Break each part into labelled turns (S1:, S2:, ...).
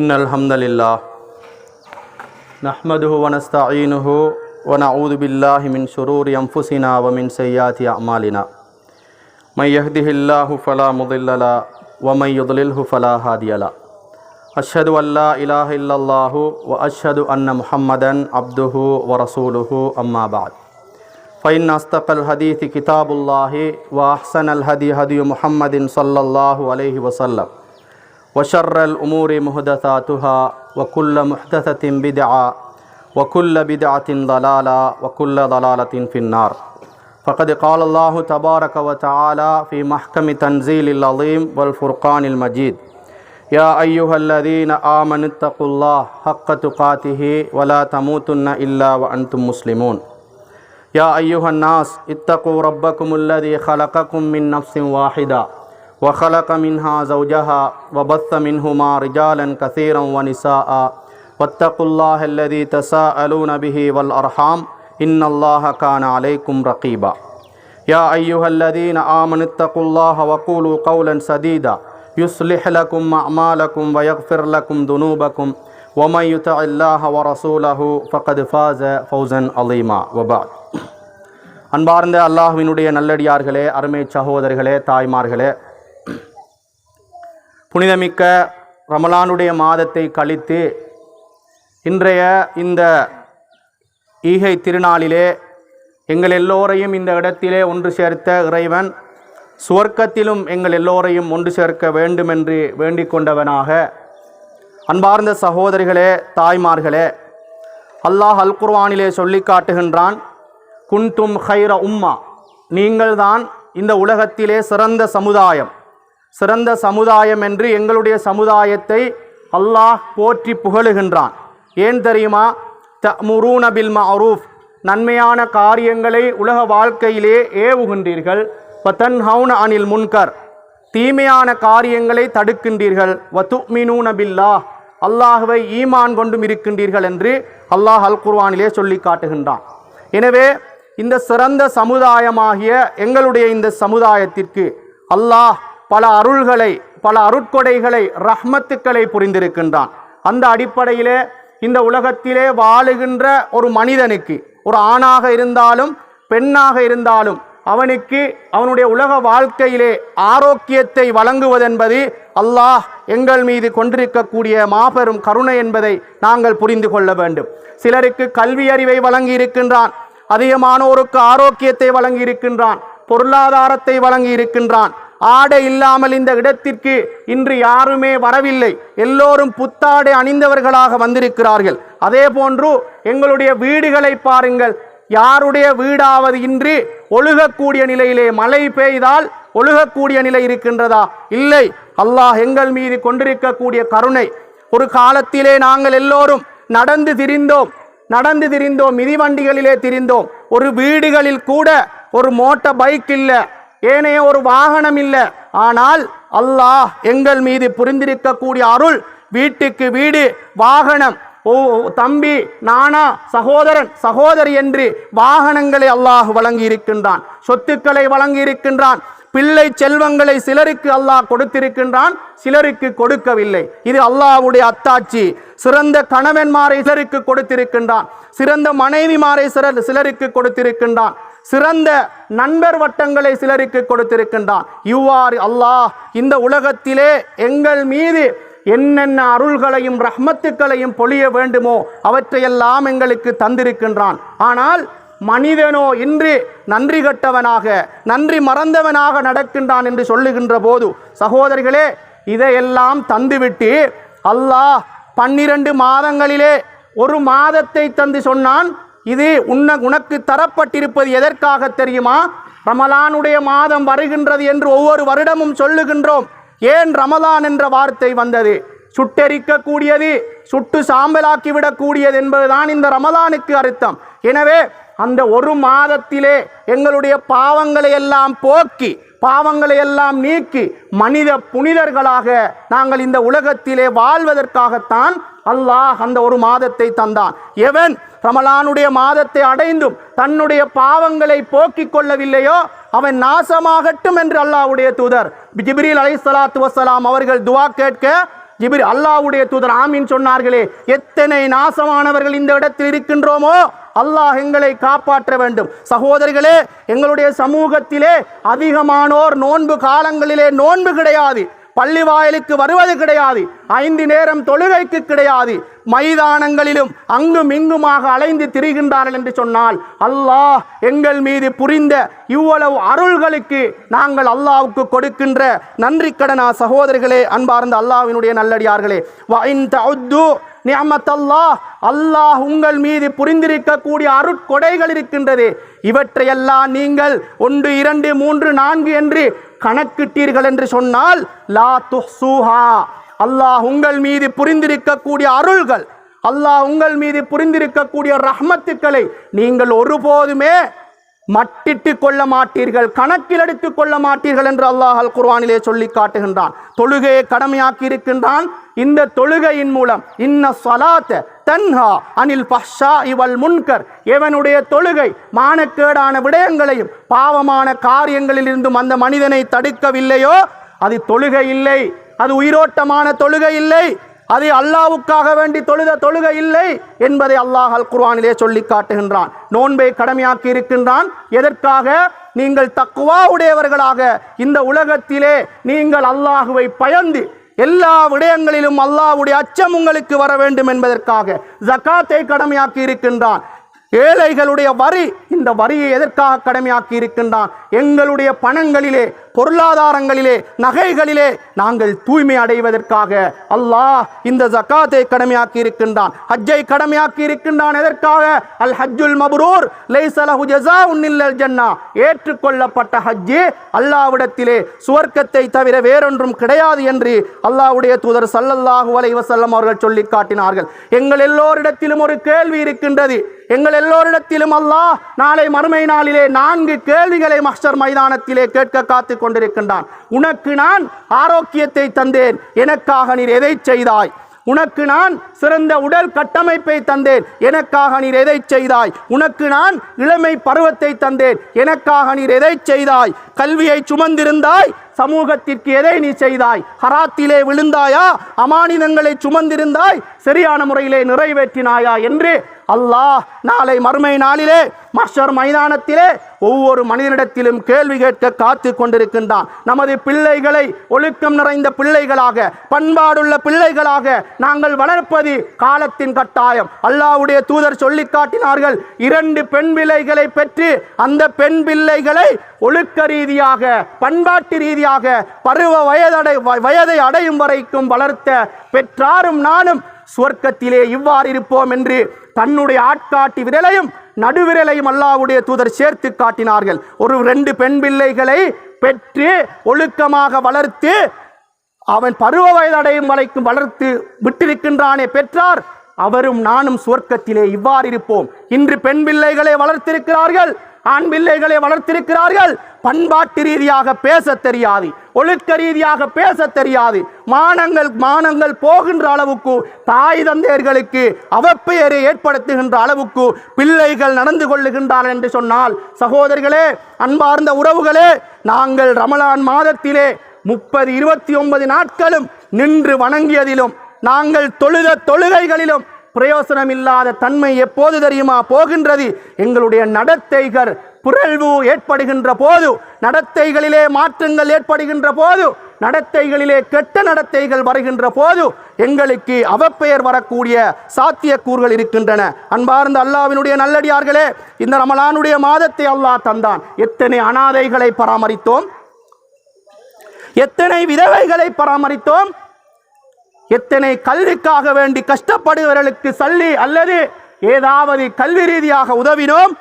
S1: إن الحمد لله نحمده ونستعينه ونعوذ بالله من شرور أنفسنا ومن سيئات أعمالنا. من يهده الله فلا مضل له ومن يضلله فلا هادي له. أشهد أن لا إله إلا الله وأشهد أن محمدا عبده ورسوله أما بعد. فإن أصدق الحديث كتاب الله وأحسن الهدي هدي محمد صلى الله عليه وسلم. وشر الأمور محدثاتها وكل محدثة بدعة وكل بدعة ضلالة وكل ضلالة في النار. فقد قال الله تبارك وتعالى في محكم تنزيل العظيم والفرقان المجيد يا أيها الذين آمنوا اتقوا الله حق تقاته ولا تموتن إلا وأنتم مسلمون. يا أيها الناس اتقوا ربكم الذي خلقكم من نفس واحدة وخلق منها زوجها وبث منهما رجالا كثيرا ونساء واتقوا الله الذي تساءلون به والأرحام إن الله كان عليكم رقيبا يا أيها الذين آمنوا اتقوا الله وقولوا قولا سديدا يصلح لكم أعمالكم ويغفر لكم ذنوبكم ومن يطع الله ورسوله فقد فاز فوزا عظيما وبعد அன்பார்ந்த அல்லாஹ்வினுடைய நல்லடியார்களே அருமை சகோதரர்களே தாய்மார்களே புனிதமிக்க ரமலானுடைய மாதத்தை கழித்து இன்றைய இந்த ஈகை திருநாளிலே எங்கள் எல்லோரையும் இந்த இடத்திலே ஒன்று சேர்த்த இறைவன் சுவர்க்கத்திலும் எங்கள் எல்லோரையும் ஒன்று சேர்க்க வேண்டுமென்று வேண்டிக் கொண்டவனாக. அன்பார்ந்த சகோதரிகளே தாய்மார்களே அல்லாஹ் அல்குர்வானிலே சொல்லி காட்டுகின்றான் குன்தும் ஹைர உம்மா. நீங்கள்தான் இந்த உலகத்திலே சிறந்த சமுதாயம். சிறந்த சமுதாயம் என்று எங்களுடைய சமுதாயத்தை அல்லாஹ் போற்றி புகழுகின்றான். ஏன் தெரியுமா? த முரூனபில் பில் நன்மையான காரியங்களை உலக வாழ்க்கையிலே ஏவுகின்றீர்கள். பத்தன் ஹவுன அனில் முன்கர். தீமையான காரியங்களை தடுக்கின்றீர்கள். வத்து மினூனபில்லா அல்லாஹுவை ஈமான் கொண்டும் இருக்கின்றீர்கள் என்று அல்லாஹ் அல் குர்வானிலே சொல்லி காட்டுகின்றான். எனவே இந்த சிறந்த சமுதாயமாகிய எங்களுடைய இந்த சமுதாயத்திற்கு அல்லாஹ் பல அருள்களை பல அருட்கொடைகளை ரஹ்மத்துக்களை புரிந்திருக்கின்றான். அந்த அடிப்படையிலே இந்த உலகத்திலே வாழுகின்ற ஒரு மனிதனுக்கு ஒரு ஆணாக இருந்தாலும் பெண்ணாக இருந்தாலும் அவனுக்கு அவனுடைய உலக வாழ்க்கையிலே ஆரோக்கியத்தை வழங்குவதென்பது அல்லாஹ் எங்கள் மீது கொண்டிருக்கக்கூடிய மாபெரும் கருணை என்பதை நாங்கள் புரிந்து கொள்ள வேண்டும். சிலருக்கு கல்வி அறிவை வழங்கி இருக்கின்றான் அதிகமானோருக்கு ஆரோக்கியத்தை வழங்கி இருக்கின்றான் பொருளாதாரத்தை வழங்கி இருக்கின்றான் ஆடை இல்லாமல் இந்த இடத்திற்கு இன்று யாருமே வரவில்லை. எல்லோரும் புத்தாடை அணிந்தவர்களாக வந்திருக்கிறார்கள். அதே போன்று எங்களுடைய வீடுகளை பாருங்கள். யாருடைய வீடாவது இன்றி ஒழுகக்கூடிய நிலையிலே மழை பெய்தால் ஒழுகக்கூடிய நிலை இருக்கின்றதா? இல்லை. அல்லாஹ் எங்கள் மீது கொண்டிருக்கக்கூடிய கருணை. ஒரு காலத்திலே நாங்கள் எல்லோரும் நடந்து திரிந்தோம். நடந்து திரிந்தோம். மிதிவண்டிகளிலே திரிந்தோம். ஒரு வீடுகளில் கூட ஒரு மோட்டார் பைக் இல்லை. ஏனைய ஒரு வாகனம் இல்லை. ஆனால் அல்லாஹ் எங்கள் மீது புரிந்திருக்கக்கூடிய அருள் வீட்டுக்கு வீடு வாகனம். ஓ தம்பி நானா சகோதரன் சகோதரி என்று வாகனங்களை அல்லாஹ் வழங்கி இருக்கின்றான் சொத்துக்களை வழங்கி இருக்கின்றான் பிள்ளை செல்வங்களை சிலருக்கு அல்லாஹ் கொடுத்திருக்கின்றான் சிலருக்கு கொடுக்கவில்லை. இது அல்லாஹ்வுடைய அத்தாட்சி. சிறந்த கணவன்மாரை சிலருக்கு கொடுத்திருக்கின்றான். சிறந்த மனைவிமாரை சிலர் சிலருக்கு கொடுத்திருக்கின்றான். சிறந்த நண்பர் வட்டங்களை சிலருக்கு கொடுத்திருக்கின்றான். இவ்வாறு அல்லாஹ் இந்த உலகத்திலே எங்கள் மீது என்னென்ன அருள்களையும் ரஹ்மத்துக்களையும் பொழிய வேண்டுமோ அவற்றையெல்லாம் எங்களுக்கு தந்திருக்கின்றான். ஆனால் மனிதனோ இன்று நன்றி கட்டவனாக நன்றி மறந்தவனாக நடக்கின்றான் என்று சொல்லுகின்ற போது சகோதரிகளே இதையெல்லாம் தந்துவிட்டு அல்லாஹ் பன்னிரண்டு மாதங்களிலே ஒரு மாதத்தை தந்து சொன்னான் இது உன்ன உனக்கு தரப்பட்டிருப்பது எதற்காக தெரியுமா? ரமலானுடைய மாதம் வருகின்றது என்று ஒவ்வொரு வருடமும் சொல்லுகின்றோம். ஏன் ரமலான் என்ற வார்த்தை வந்தது? சுட்டெரிக்கக்கூடியது சுட்டு சாம்பலாக்கி விடக்கூடியது என்பதுதான் இந்த ரமலானுக்கு அர்த்தம். எனவே அந்த ஒரு மாதத்திலே எங்களுடைய பாவங்களை எல்லாம் போக்கி பாவங்களை எல்லாம் நீக்கி மனித புனிதர்களாக நாங்கள் இந்த உலகத்திலே வாழ்வதற்காகத்தான் அல்லாஹ் அந்த ஒரு மாதத்தை தந்தான். எவன் ரமலானுடைய மாதத்தை அடைந்தும் தன்னுடைய பாவங்களை போக்கிக் கொள்ளவில்லையோ அவன் நாசமாகட்டும் என்று அல்லாவுடைய தூதர் ஜிபிரில் அலை சலாத்து வசலாம் அவர்கள் துவா கேட்க ஜிபிரி அல்லாவுடைய தூதர் ஆமீன் சொன்னார்களே எத்தனை நாசமானவர்கள் இந்த இடத்தில் இருக்கின்றோமோ அல்லாஹ் எங்களை காப்பாற்ற வேண்டும். சகோதரிகளே எங்களுடைய சமூகத்திலே அதிகமானோர் நோன்பு காலங்களிலே நோன்பு கிடையாது. பள்ளி வாயிலுக்கு வருவது கிடையாது. ஐந்து நேரம் தொழுகைக்கு கிடையாது. மைதானங்களிலும் அங்கும் இங்குமாக அலைந்து திரிகின்றார்கள் என்று சொன்னால் அல்லாஹ் எங்கள் மீது புரிந்த இவ்வளவு அருள்களுக்கு நாங்கள் அல்லாவுக்கு கொடுக்கின்ற நன்றி கடனா சகோதரர்களே அன்பார்ந்த அல்லாஹ்வினுடைய நல்லடியார்களே. வஇன் அல்லாஹ் உங்கள் மீது புரிந்திருக்கக்கூடிய அருட்கொடைகள் இருக்கின்றது. இவற்றையெல்லாம் நீங்கள் ஒன்று இரண்டு மூன்று நான்கு என்று கணக்கிட்டீர்கள் என்று சொன்னால் லா துஹ்சூஹா. அல்லாஹ் உங்கள் மீது புரிந்திருக்கக்கூடிய அருள்கள் அல்லாஹ் உங்கள் மீது புரிந்திருக்கக்கூடிய ரஹ்மத்துக்களை நீங்கள் ஒருபோதுமே மட்டிட்டு கொள்ள மாட்டீர்கள் கணக்கில் எடுத்து கொள்ள மாட்டீர்கள் என்று அல்லாஹ் அல் குர்வானிலே சொல்லி காட்டுகின்றான். தொழுகையை கடமையாக்கி இருக்கின்றான். இந்த தொழுகையின் மூலம் இன்ன சலாத்த தன்ஹா அனில் பஷா இவள் முன்கர் எவனுடைய தொழுகை மானக்கேடான விடயங்களையும் பாவமான காரியங்களில் இருந்தும் அந்த மனிதனை தடுக்கவில்லையோ அது தொழுகை இல்லை. அது உயிரோட்டமான தொழுகை இல்லை. அது அல்லாவுக்காக வேண்டி தொழுத தொழுகை இல்லை என்பதை அல்லாஹ் அல் குர்ஆனிலே சொல்லி காட்டுகின்றான். நோன்பை கடமையாக்கி இருக்கின்றான். எதற்காக? நீங்கள் தக்குவா உடையவர்களாக இந்த உலகத்திலே நீங்கள் அல்லாஹுவை பயந்து எல்லா விடயங்களிலும் அல்லாஹ்வுடைய அச்சம் உங்களுக்கு வர வேண்டும் என்பதற்காக ஜக்காத்தை கடமையாக்கி இருக்கின்றான். ஏழைகளுடைய வரி இந்த வரியை எதற்காக கடமையாக்கி இருக்கின்றான்? எங்களுடைய பணங்களிலே பொருளாதாரங்களிலே நகைகளிலே நாங்கள் தூய்மை அடைவதற்காக. அல்லாஹ் இந்த ஜக்காத்தை கடமையாக்கி இருக்கின்றான். ஹஜ்ஜை கடமையாக்கி இருக்கின்றான் எதற்காக? அல் ஹஜ்ஜுல் மப்ரூர் லைஸலஹு ஜஸாஉன் உன்னில்லல் ஜன்னா. ஏற்றுக்கொள்ளப்பட்ட ஹஜ்ஜு அல்லாவிடத்திலே சுவர்க்கத்தை தவிர வேறொன்றும் கிடையாது என்று அல்லாஹ்வுடைய தூதர் சல்லல்லாஹு அலைவசல்லம் அவர்கள் சொல்லி காட்டினார்கள். எங்கள் எல்லோரிடத்திலும் ஒரு கேள்வி இருக்கின்றது. எங்கள் எல்லோரிடத்திலும் அல்லாஹ் நாளை மறுமை நாளிலே நான்கு கேள்விகளை மஸ்டர் மைதானத்திலே கேட்க காத்து கொண்டிருக்கின்றான். உனக்கு நான் ஆரோக்கியத்தை தந்தேன். எனக்காக நீர் எதை செய்தாய்? உனக்கு நான் சிறந்த உடல் கட்டமைப்பை தந்தேன். எனக்காக நீர் எதை செய்தாய்? உனக்கு நான் இளமை பருவத்தை தந்தேன். எனக்காக நீர் எதை செய்தாய்? கல்வியை சுமந்திருந்தாய்? சமூகத்திற்கு எதை நீ செய்தாய்? ஹராத்திலே விழுந்தாயா? அமானிதங்களை சுமந்திருந்தாய்? சரியான முறையிலே நிறைவேற்றினாயா என்று அல்லாஹ் நாளை மறுமை நாளிலே மஷர் மைதானத்திலே ஒவ்வொரு மனிதனிடத்திலும் கேள்வி கேட்க காத்து கொண்டிருக்கின்றான். நமது பிள்ளைகளை ஒழுக்கம் நிறைந்த பிள்ளைகளாக பண்பாடுள்ள பிள்ளைகளாக நாங்கள் வளர்ப்பது காலத்தின் கட்டாயம். அல்லாஹ்வுடைய தூதர் சொல்லி காட்டினார்கள் இரண்டு பெண் பிள்ளைகளை பெற்று அந்த பெண் பிள்ளைகளை ஒழுக்க ரீதியாக பண்பாட்டு ரீதியாக பருவ வயதடை வயதை அடையும் வரைக்கும் வளர்த்த பெற்றாரும் நானும் சுவர்க்கத்திலே இவ்வாறு இருப்போம் என்று தன்னுடைய ஆட்காட்டி விரலையும் நடுவிரலையும் அல்லாஹ்வுடைய தூதர் சேர்த்து காட்டினார்கள். ஒரு ரெண்டு பெண் பிள்ளைகளை பெற்று ஒழுக்கமாக வளர்த்து அவன் பருவ வயதடையும் வரைக்கும் வளர்த்து விட்டிருக்கின்றானே பெற்றார். அவரும் நானும் சுவர்க்கத்திலே இவ்வாறு இருப்போம் இன்று பெண் பிள்ளைகளை வளர்த்திருக்கிறார்கள். ஆண் பிள்ளைகளை வளர்த்திருக்கிறார்கள். பண்பாட்டு ரீதியாக பேச தெரியாது. ஒழுக்க ரீதியாக பேச தெரியாது. மானங்கள் மானங்கள் போகின்ற அளவுக்கு தாய் தந்தையர்களுக்கு அவப்பெயரை ஏற்படுத்துகின்ற அளவுக்கு பிள்ளைகள் நடந்து கொள்ளுகின்றார்கள் என்று சொன்னால் சகோதரிகளே அன்பார்ந்த உறவுகளே நாங்கள் ரமலான் மாதத்திலே முப்பது இருபத்தி ஒன்பது நாட்களும் நின்று வணங்கியதிலும் நாங்கள் தொழுத தொழுகைகளிலும் பிரயோசனம் இல்லாத தன்மை எப்போது தெரியுமா? போகின்றது. எங்களுடைய நடத்தைகள் புரள்வு ஏற்படுகின்ற போது நடத்தைகளிலே மாற்றங்கள் ஏற்படுகின்ற போது நடத்தைகளிலே கெட்ட நடத்தைகள் வருகின்ற போது எங்களுக்கு அவப்பெயர் வரக்கூடிய சாத்தியக்கூறுகள் இருக்கின்றன. அன்பார்ந்த அல்லாவினுடைய நல்லடியார்களே இந்த ரமலானுடைய மாதத்தை அல்லாஹ் தந்தான். எத்தனை அனாதைகளை பராமரித்தோம்? எத்தனை விதவைகளை பராமரித்தோம்? எத்தனை கல்விக்காக வேண்டி கஷ்டப்படுபவர்களுக்கு சல்லி அல்லது ஏதாவது கல்வி ரீதியாக உதவினோம்?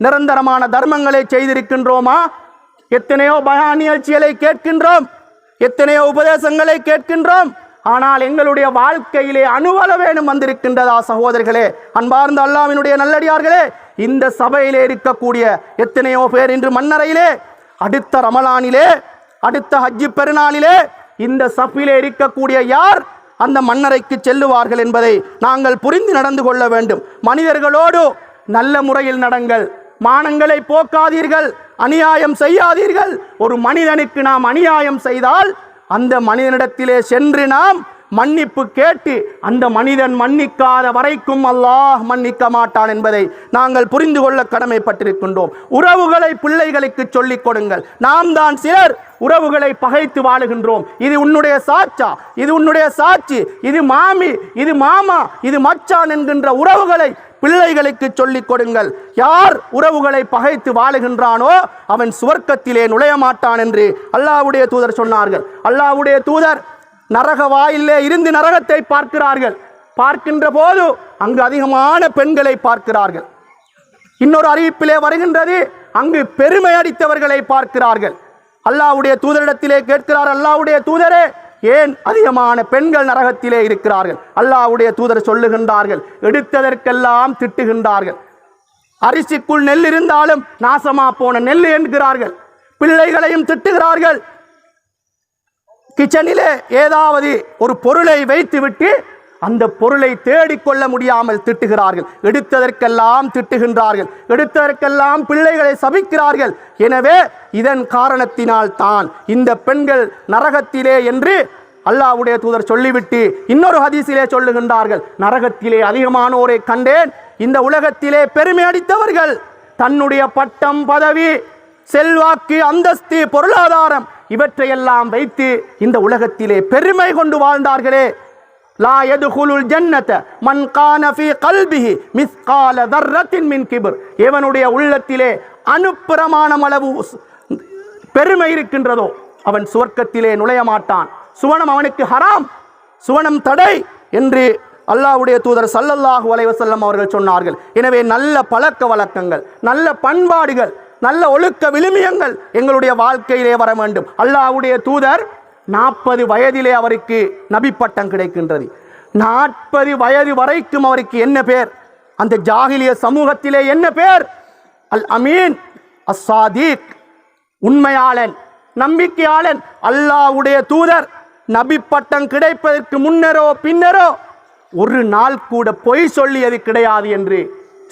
S1: நிரந்தரமான தர்மங்களை செய்திருக்கின்றோமா? எத்தனையோ பயா நிகழ்ச்சிகளை கேட்கின்றோம். எத்தனையோ உபதேசங்களை கேட்கின்றோம். ஆனால் எங்களுடைய வாழ்க்கையிலே அணுவளவேனும் வந்திருக்கின்றதா சகோதரர்களே? அன்பார்ந்த அல்லாவினுடைய நல்லடியார்களே இந்த சபையிலே இருக்கக்கூடிய எத்தனையோ பேர் இன்று மன்னரையிலே அடுத்த ரமலானிலே அடுத்த ஹஜ்ஜி பெருநாளிலே இந்த சப்பிலே இருக்கக்கூடிய யார் அந்த மன்னரைக்கு செல்லுவார்கள் என்பதை நாங்கள் புரிந்து நடந்து கொள்ள வேண்டும். மனிதர்களோடு நல்ல முறையில் நடங்கள். மானங்களை போக்காதீர்கள். அநியாயம் செய்யாதீர்கள். ஒரு மனிதனுக்கு நாம் அநியாயம் செய்தால் அந்த மனிதனிடத்திலே சென்று நாம் மன்னிப்பு கேட்டு அந்த மனிதன் மன்னிக்காத வரைக்கும் அல்லாஹ் மன்னிக்க மாட்டான் என்பதை நாங்கள் புரிந்து கொள்ள கடமைப்பட்டிருக்கின்றோம். உறவுகளை பிள்ளைகளுக்கு சொல்லிக் கொடுங்கள். நாம் தான் சிலர் உறவுகளை பகைத்து வாழுகின்றோம். இது உன்னுடைய சாச்சா இது உன்னுடைய சாட்சி இது மாமி இது மாமா இது மச்சான் என்கின்ற உறவுகளை பிள்ளைகளுக்கு சொல்லிக் கொடுங்கள். யார் உறவுகளை பகைத்து வாழுகின்றானோ அவன் சுவர்க்கத்திலே நுழைய மாட்டான் என்று அல்லாவுடைய தூதர் சொன்னார்கள். அல்லாவுடைய தூதர் நரக வாயிலே இருந்து நரகத்தை பார்க்கிறார்கள். பார்க்கின்ற போது அங்கு அதிகமான பெண்களை பார்க்கிறார்கள். இன்னொரு அறிவிப்பிலே வருகின்றது அங்கு பெருமை அடித்தவர்களை பார்க்கிறார்கள். அல்லாஹ்வுடைய தூதரிடத்திலே கேட்கிறார் அல்லாவுடைய தூதரே ஏன் அதிகமான பெண்கள் நரகத்திலே இருக்கிறார்கள்? அல்லாவுடைய தூதர் சொல்லுகின்றார்கள் எடுத்ததற்கெல்லாம் திட்டுகின்றார்கள். அரிசிக்குள் நெல் இருந்தாலும் நாசமா போன நெல் என்கிறார்கள். பிள்ளைகளையும் திட்டுகிறார்கள். கிச்சனிலே ஏதாவது ஒரு பொருளை வைத்துவிட்டு அந்த பொருளை தேடிக்கொள்ள முடியாமல் திட்டுகிறார்கள். எடுத்ததற்கெல்லாம் திட்டுகின்றார்கள். எடுத்ததற்கெல்லாம் பிள்ளைகளை சபிக்கிறார்கள். எனவே இதன் காரணத்தினால் தான் இந்த பெண்கள் நரகத்திலே என்று அல்லாவுடைய தூதர் சொல்லிவிட்டு இன்னொரு ஹதீஸிலே சொல்லுகின்றார்கள். நரகத்திலே அதிகமானோரை கண்டேன். இந்த உலகத்திலே பெருமை அடித்தவர்கள். தன்னுடைய பட்டம் பதவி செல்வாக்கு அந்தஸ்து பொருளாதாரம் இவற்றையெல்லாம் வைத்து இந்த உலகத்திலே பெருமை கொண்டு வாழ்ந்தார்களே. லா எதுகுலுல் ஜன்னத மன் கானஃபி கல்பிஹி மிஸ்கால தர்ரத்தின் மின் கிபர். எவனுடைய உள்ளத்திலே அனுப்பிரமாணம் அளவு பெருமை இருக்கின்றதோ அவன் சுவர்க்கத்திலே நுழைய மாட்டான். சுவனம் அவனுக்கு ஹராம் சுவனம் தடை என்று அல்லாஹ்வுடைய தூதர் சல்லல்லாஹு அலைவசல்லம் அவர்கள் சொன்னார்கள். எனவே நல்ல பழக்க வழக்கங்கள் நல்ல பண்பாடுகள் நல்ல ஒழுக்க விழுமியங்கள் எங்களுடைய வாழ்க்கையிலே வர வேண்டும். அல்லாஹ்வுடைய தூதர் நாற்பது வயதிலே அவருக்கு நபி பட்டம் கிடைக்கின்றது. நாற்பது வயது வரைக்கும் அவருக்கு என்ன பேர்? அந்த ஜாகிலிய சமூகத்திலே என்ன பேர்? அல் அமீன் அஸ்ஸாதீக் உண்மையாளன் நம்பிக்கையாளன் அல்லாஹ்வுடைய தூதர். நபி பட்டம் கிடைப்பதற்கு முன்னரோ பின்னரோ ஒரு நாள் கூட பொய் சொல்லியது கிடையாது என்று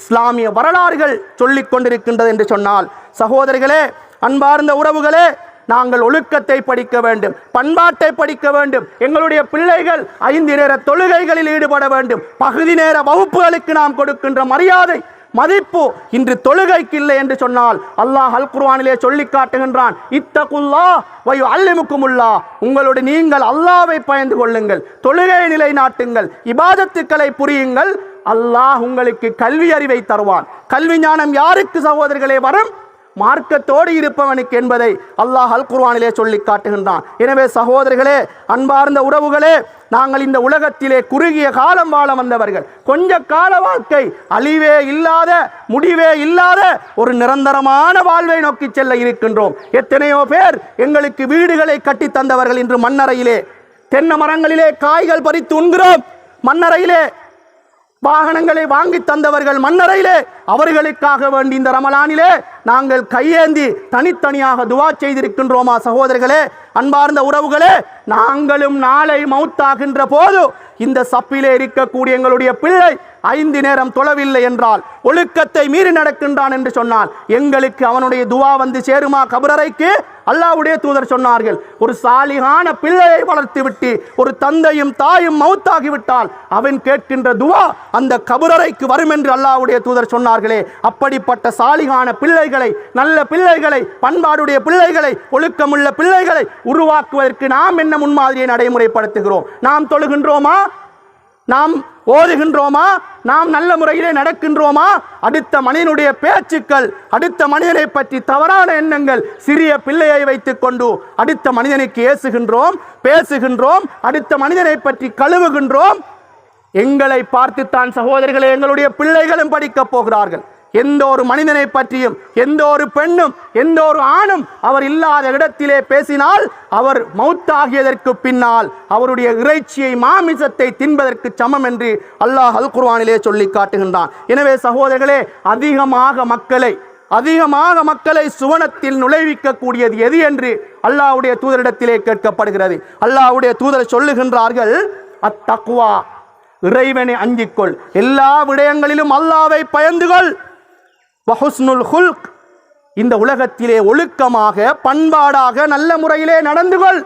S1: இஸ்லாமிய வரலாறுகள் சொல்லிக் கொண்டிருக்கின்றது என்று சொன்னால் சகோதரிகளே அன்பார்ந்த உறவுகளே நாங்கள் ஒழுக்கத்தை படிக்க வேண்டும் பண்பாட்டை படிக்க வேண்டும் எங்களுடைய பிள்ளைகள் ஐந்து நேர தொழுகைகளில் ஈடுபட வேண்டும் பகுதி நேர வகுப்புகளுக்கு நாம் கொடுக்கின்ற மரியாதை மதிப்பு இன்று தொழுகைக்கு இல்லை என்று சொன்னால் அல்லாஹ் அல் குர்வானிலே சொல்லி காட்டுகின்றான் இத்தகுல்லா வயு அல்லிமுக்குமுல்லா உங்களுடைய நீங்கள் அல்லாவை பயந்து கொள்ளுங்கள் தொழுகை நிலைநாட்டுங்கள் இபாதத்துக்களை புரியுங்கள் அல்லாஹ் உங்களுக்கு கல்வி அறிவை தருவான். கல்வி ஞானம் யாருக்கு சகோதரர்களே வரும்? மார்க்கத்தோடு இருப்பவனுக்கு என்பதை அல்லாஹ் அல் குர்வானிலே சொல்லி காட்டுகின்றான். எனவே சகோதரர்களே அன்பார்ந்த உறவுகளே நாங்கள் இந்த உலகத்திலே குறுகிய காலம் வாழ வந்தவர்கள். கொஞ்ச கால வாழ்க்கை அழிவே இல்லாத முடிவே இல்லாத ஒரு நிரந்தரமான வாழ்வை நோக்கி செல்ல இருக்கின்றோம். எத்தனையோ பேர் எங்களுக்கு வீடுகளை கட்டி தந்தவர்கள் இன்று மண்ணறையிலே. தென்னை மரங்களிலே காய்கள் பறித்து உண்கிறோம். மண்ணறையிலே வாகனங்களை வாங்கி தந்தவர்கள் மன்னரையிலே அவர்களுக்காக வேண்டி இந்த ரமலானிலே நாங்கள் கையேந்தி தனித்தனியாக துவா செய்திருக்கின்றோமா சகோதரர்களே அன்பார்ந்த உறவுகளே நாங்களும் நாளை மௌத்தாகின்ற போது இந்த சப்பிலே இருக்கக்கூடிய எங்களுடைய பிள்ளை ஐந்து நேரம் தொழவில்லை என்றால் ஒழுக்கத்தை மீறி நடக்கின்றான் என்று சொன்னால் எங்களுக்கு அவனுடைய துவா வந்து சேருமா கபரறைக்கு? அல்லாவுடைய தூதர் சொன்னார்கள் ஒரு சாலிகான பிள்ளையை வளர்த்து விட்டு ஒரு தந்தையும் தாயும் மவுத்தாகிவிட்டால் அவன் கேட்கின்ற துவா அந்த கபரறைக்கு வரும் என்று அல்லாஹ்வுடைய தூதர் சொன்னார்களே. அப்படிப்பட்ட சாலிகான பிள்ளைகள் பிள்ளைகளை நல்ல பிள்ளைகளை பண்பாடுடைய பிள்ளைகளை ஒழுக்கமுள்ள பிள்ளைகளை உருவாக்குவதற்கு நாம் என்ன முன்மாதிரியை நடைமுறைப்படுத்துகிறோம்? நாம் தொழுகின்றோமா? நாம் ஓதுகின்றோமா? நாம் நல்ல முறையிலே நடக்கின்றோமா? அடுத்த மனிதனுடைய பேச்சுக்கள் அடுத்த மனிதனை பற்றி தவறான எண்ணங்கள் சிறிய பிள்ளையை வைத்துக் கொண்டு அடுத்த மனிதனுக்கு ஏசுகின்றோம் பேசுகின்றோம் அடுத்த மனிதனை பற்றி கழுவுகின்றோம். எங்களை பார்த்துத்தான் சகோதரிகளே எங்களுடைய பிள்ளைகளும் படிக்கப் போகிறார்கள். எந்த ஒரு மனிதனை பற்றியும் எந்த ஒரு பெண்ணும் எந்த ஒரு ஆணும் அவர் இல்லாத இடத்திலே பேசினால் அவர் மௌத்தாகியதற்கு பின்னால் அவருடைய இறைச்சியை மாமிசத்தை தின்பதற்கு சமம் என்று அல்லாஹ் அல் குர்வானிலே சொல்லி காட்டுகின்றான். எனவே சகோதரர்களே அதிகமாக மக்களை அதிகமாக மக்களை சுவனத்தில் நுழைவிக்கக்கூடியது எது என்று அல்லாஹ்வுடைய தூதரிடத்திலே கேட்கப்படுகிறது. அல்லாஹ்வுடைய தூதர் சொல்லுகின்றார்கள் அத்தக்குவா இறைவனை அஞ்சிக்கொள் எல்லா விடயங்களிலும் அல்லாவை பயந்துகொள் வஹுஸ்னுல் ஹுல்க். இந்த உலகத்திலே ஒழுக்கமாக பண்பாடாக நல்ல முறையிலே நடந்து கொள்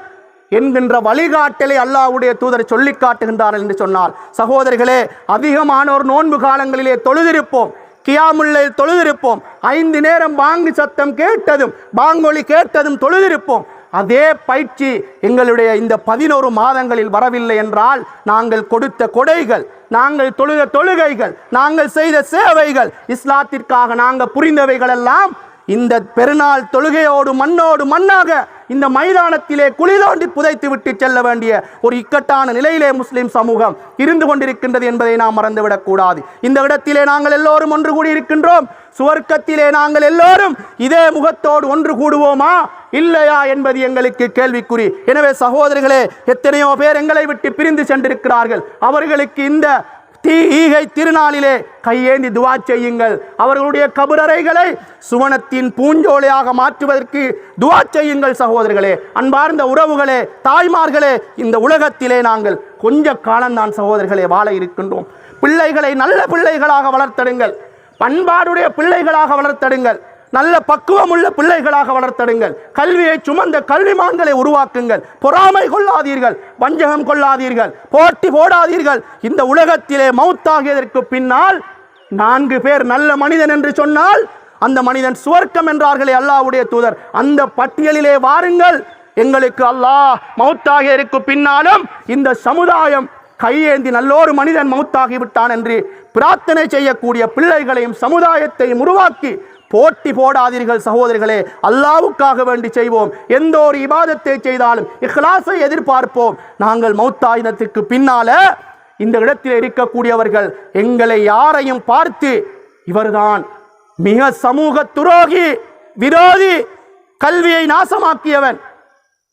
S1: என்கின்ற வழிகாட்டலை அல்லாஹ்வுடைய தூதர் சொல்லி காட்டுகின்றார்கள் என்று சொன்னால் சகோதரிகளே அதிகமானோர் நோன்பு காலங்களிலே தொழுதிருப்போம். கியாமுல்லைல் தொழுதிருப்போம். ஐந்து நேரம் பாங்கு சத்தம் கேட்டதும் பாங்கொலி கேட்டதும் தொழுதிருப்போம். அதே பயிற்சி எங்களுடைய இந்த பதினோரு மாதங்களில் வரவில்லை என்றால் நாங்கள் கொடுத்த கொடைகள் நாங்கள் தொழுத தொழுகைகள் நாங்கள் செய்த சேவைகள் இஸ்லாத்திற்காக நாங்கள் புரிந்தவைகள் எல்லாம் இந்த பெருநாள் தொழுகையோடு மண்ணோடு மண்ணாக இந்த மைதானத்திலே குளிதோண்டி புதைத்து விட்டு செல்ல வேண்டிய ஒரு இக்கட்டான நிலையிலே முஸ்லிம் சமூகம் இருந்து கொண்டிருக்கின்றது என்பதை நாம் மறந்துவிடக்கூடாது. இந்த இடத்திலே நாங்கள் எல்லோரும் ஒன்று கூடி இருக்கின்றோம் சுவர்க்கத்திலே நாங்கள் எல்லோரும் இதே முகத்தோடு ஒன்று கூடுவோமா? இல்லையா என்பது எங்களுக்கு கேள்விக்குறி. எனவே சகோதரர்களே எத்தனையோ பேர் எங்களை விட்டு பிரிந்து சென்றிருக்கிறார்கள். அவர்களுக்கு இந்த தீ ஈகை திருநாளிலே கையேந்தி துவா செய்யுங்கள். அவர்களுடைய கபுரறைகளை சுவனத்தின் பூஞ்சோலையாக மாற்றுவதற்கு துவா செய்யுங்கள் சகோதரர்களே அன்பார்ந்த உறவுகளே தாய்மார்களே இந்த உலகத்திலே நாங்கள் கொஞ்ச காலம்தான் சகோதரர்களே வாழ இருக்கின்றோம். பிள்ளைகளை நல்ல பிள்ளைகளாக வளர்த்தடுங்கள். பண்பாடுடைய பிள்ளைகளாக வளர்த்தடுங்கள். நல்ல பக்குவமுள்ள பிள்ளைகளாக வளர்த்தடுங்கள். கல்வியை சுமந்த கல்விமான்களை உருவாக்குங்கள். பொறாமை கொள்ளாதீர்கள். வஞ்சகம் கொள்ளாதீர்கள். போட்டி போடாதீர்கள். இந்த உலகத்திலே மௌத்தாகியதற்கு பின்னால் நான்கு பேர் நல்ல மனிதன் என்று சொன்னால் அந்த மனிதன் சுவர்க்கம் என்றார்களே அல்லாஹ்வுடைய தூதர். அந்த பட்டியலிலே வாருங்கள். எங்களுக்கு அல்லாஹ் மௌத்தாகியதற்கு பின்னாலும் இந்த சமுதாயம் கையேந்தி நல்லோரு மனிதன் மௌத்தாகி விட்டான் என்று பிரார்த்தனை செய்யக்கூடிய பிள்ளைகளையும் சமுதாயத்தையும் உருவாக்கி போட்டி போடாதீர்கள் சகோதரிகளே. அல்லாவுக்காக வேண்டி செய்வோம். எந்த ஒரு இபாதத்தை செய்தாலும் இஹ்லாஸை எதிர்பார்ப்போம். நாங்கள் மௌத்தாயினத்துக்கு பின்னால இந்த இடத்தில் இருக்கக்கூடியவர்கள் எங்களை யாரையும் பார்த்து இவர்தான் மிக சமூக துரோகி விரோதி கல்வியை நாசமாக்கியவன்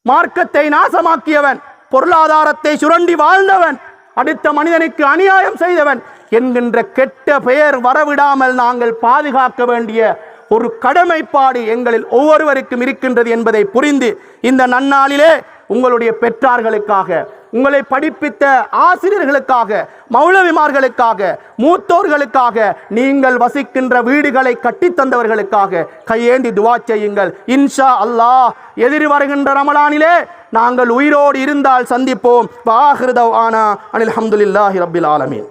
S1: மார்க்கத்தை நாசமாக்கியவன் பொருளாதாரத்தை சுரண்டி வாழ்ந்தவன் அடுத்த மனிதனுக்கு அநியாயம் செய்தவன் என்கின்ற கெட்ட பெயர் வரவிடாமல் நாங்கள் பாதுகாக்க வேண்டிய ஒரு கடமைப்பாடு எங்களில் ஒவ்வொருவருக்கும் இருக்கின்றது என்பதை புரிந்து இந்த நன்னாளிலே உங்களுடைய பெற்றார்களுக்காக உங்களை படிப்பித்த ஆசிரியர்களுக்காக மௌலவிமார்களுக்காக மூத்தோர்களுக்காக நீங்கள் வசிக்கின்ற வீடுகளை கட்டித் தந்தவர்களுக்காக கையேந்தி துவா செய்யுங்கள். இன்ஷா அல்லாஹ் எதிர் வருகின்ற ரமலானிலே நாங்கள் உயிரோடு இருந்தால் சந்திப்போம். வாஹிருதவ் ஆனா அனில் அஹமதுல்லாஹி ரபில் ஆலமீன்.